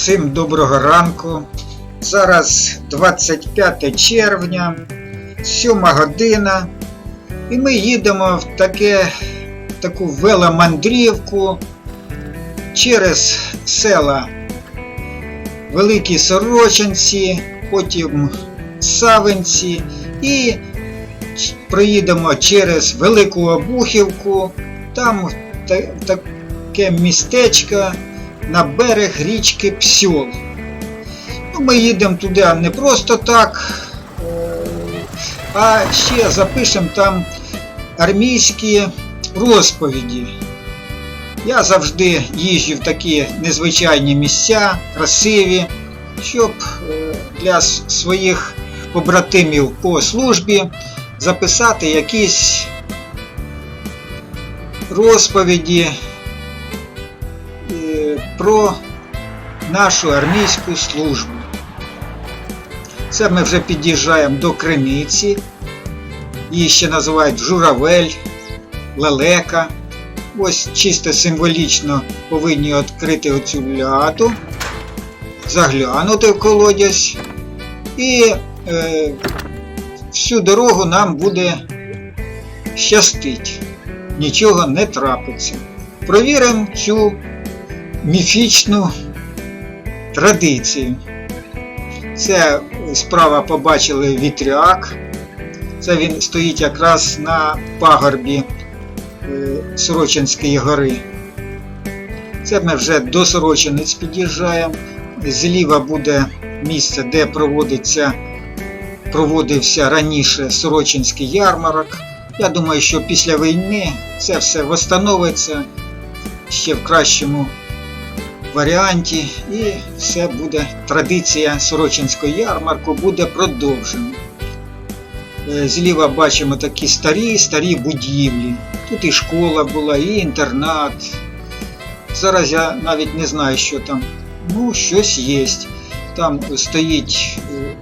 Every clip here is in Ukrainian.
Всім доброго ранку. Зараз 25 червня, 7 година. І ми їдемо в таке, таку веломандрівку через села Великі Сорочинці, потім Савинці і проїдемо через Велику Обухівку. Там таке містечко на берег річки Псьол. Ну, ми їдемо туди не просто так, а ще запишемо там армійські розповіді. Я завжди їжджу в такі незвичайні місця, красиві, щоб е, для своїх побратимів по службі записати якісь розповіді про нашу армійську службу. Це ми вже під'їжджаємо до Криниці. Її ще називають Журавель, Лелека. Ось чисто символічно повинні відкрити оцю ляду, заглянути в колодязь. І е, всю дорогу нам буде щастить. Нічого не трапиться. Провіримо цю міфічну традицію. Це справа побачили вітряк. Це він стоїть якраз на пагорбі е, Сорочинської гори. Це ми вже до Сорочинець під'їжджаємо. Зліва буде місце, де проводиться, проводився раніше Сорочинський ярмарок. Я думаю, що після війни це все встановиться ще в кращому варіанті, і все буде традиція Сорочинського ярмарку буде продовжена. Е, Зліва бачимо такі старі, старі будівлі. Тут і школа була, і інтернат. Зараз я навіть не знаю, що там. Ну, щось є. Там стоїть е,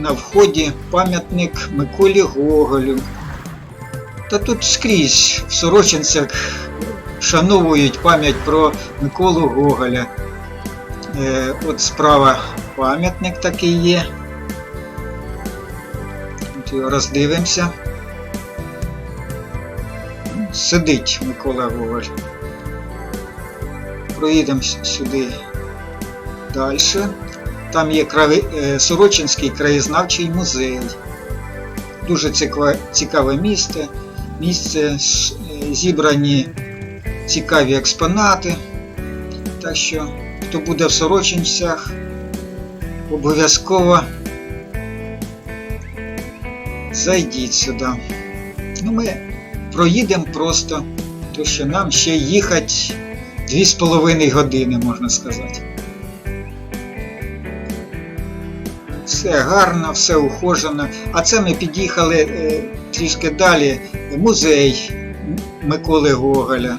на вході пам'ятник Миколі Гоголю. Та тут скрізь в Сорочинцях вшановують пам'ять про Миколу Гоголя. Е, от справа пам'ятник такий є. От його роздивимося. Сидить Микола Гоголь. Проїдемо сюди далі. Там є крави... е, Сорочинський краєзнавчий музей. Дуже цікаве, цікаве місце. Місце е, зібрані цікаві експонати. Так що, хто буде в Сорочинцях, обов'язково зайдіть сюди. Ну, ми проїдемо просто, тому що нам ще їхати 2,5 години, можна сказати. Все гарно, все ухожено. А це ми під'їхали е, трішки далі. Музей Миколи Гоголя.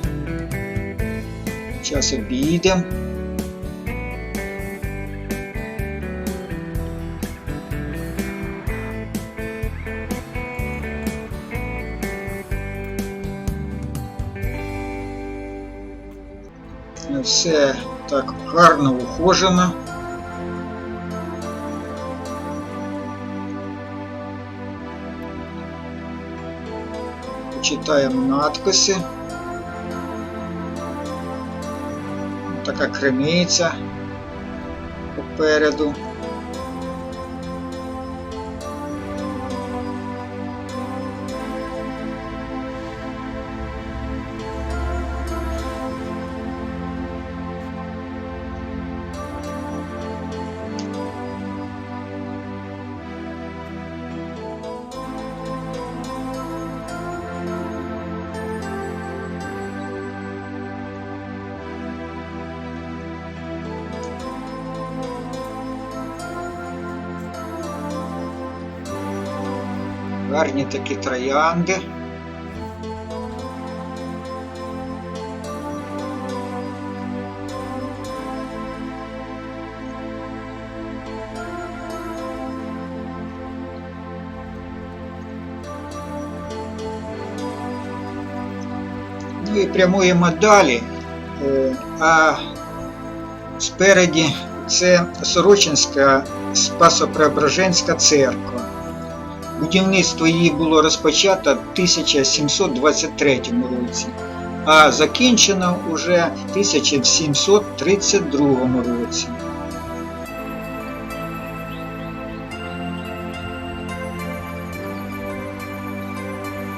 Зараз обійдемо. Все так гарно ухожено. Читаємо надписи. Така криниця попереду. Гарні такі троянди. Ну і прямуємо далі. Е, А Спереді це Сорочинська Спасо-Преображенська церква. Будівництво її було розпочато в 1723 році, а закінчено уже в 1732 році.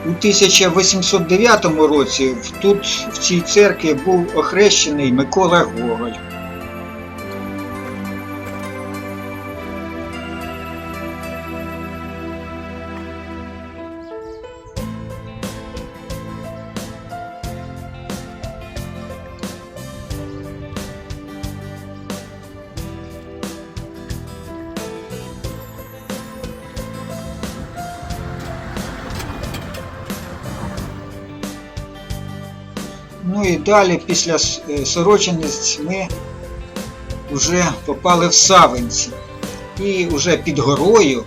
У 1809 році тут в цій церкві був охрещений Микола Гоголь. Ну і далі після е, Сорочинець ми вже попали в Савинці. І вже під горою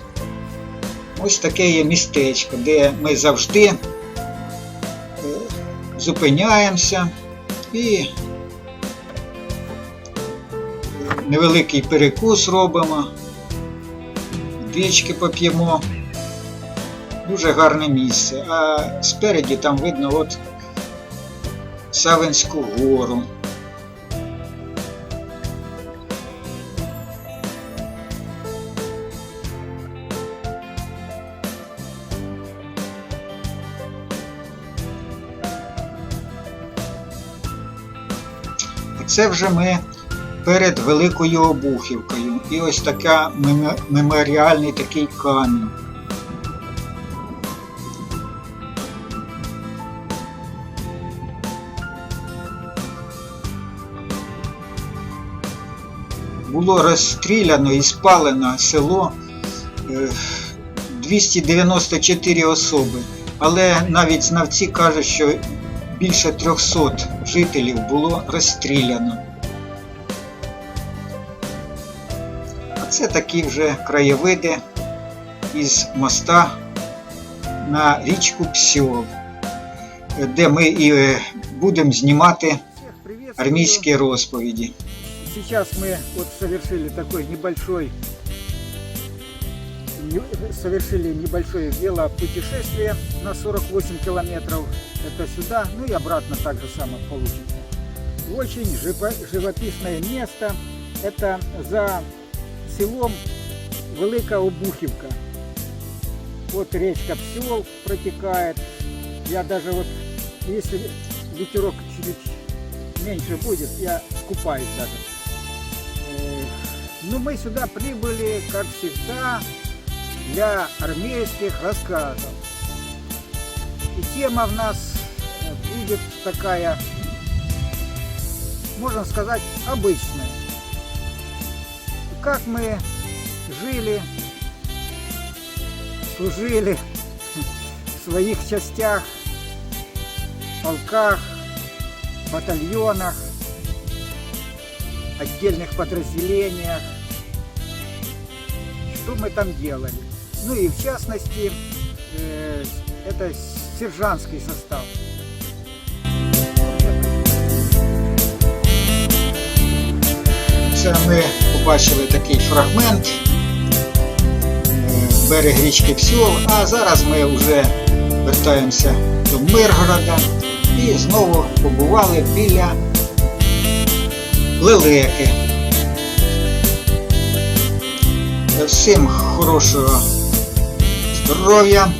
ось таке є містечко, де ми завжди е, зупиняємося і невеликий перекус робимо, дички поп'ємо. Дуже гарне місце. А спереді там видно от Савинську гору. Це вже ми перед Великою Обухівкою. І ось така меморіальний такий камінь. Було розстріляно і спалено село е, 294 особи. Але навіть знавці кажуть, що більше 300 жителів було розстріляно. А це такі вже краєвиди із моста на річку Псьол, де ми і е, будемо знімати армійські розповіді. Сейчас мы вот совершили такой небольшой не- совершили небольшое велопутешествие на 48 километров. Это сюда, ну и обратно так же само получится. Очень живо- живописное место. Это за селом Велика Обухівка. Вот речка Псел протекает. Я даже вот, если ветерок чуть меньше будет, я купаюсь даже. Э, Ну, мы сюда прибыли, как всегда, для армейских рассказов. И тема в нас э, будет такая, можно сказать, обычная. Как мы жили, служили в своих частях, полках, батальонах, отдельных подразделениях, что мы там делали. Ну и в частности, э, это сержантский состав. Це ми побачили такий фрагмент е, берег річки Псьол, а зараз ми вже вертаємося до Миргорода і знову побували біля Лелеки. Всім хорошого здоров'я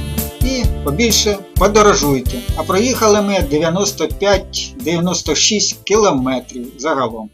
і побільше подорожуйте. А проїхали ми 95-96 кілометрів загалом.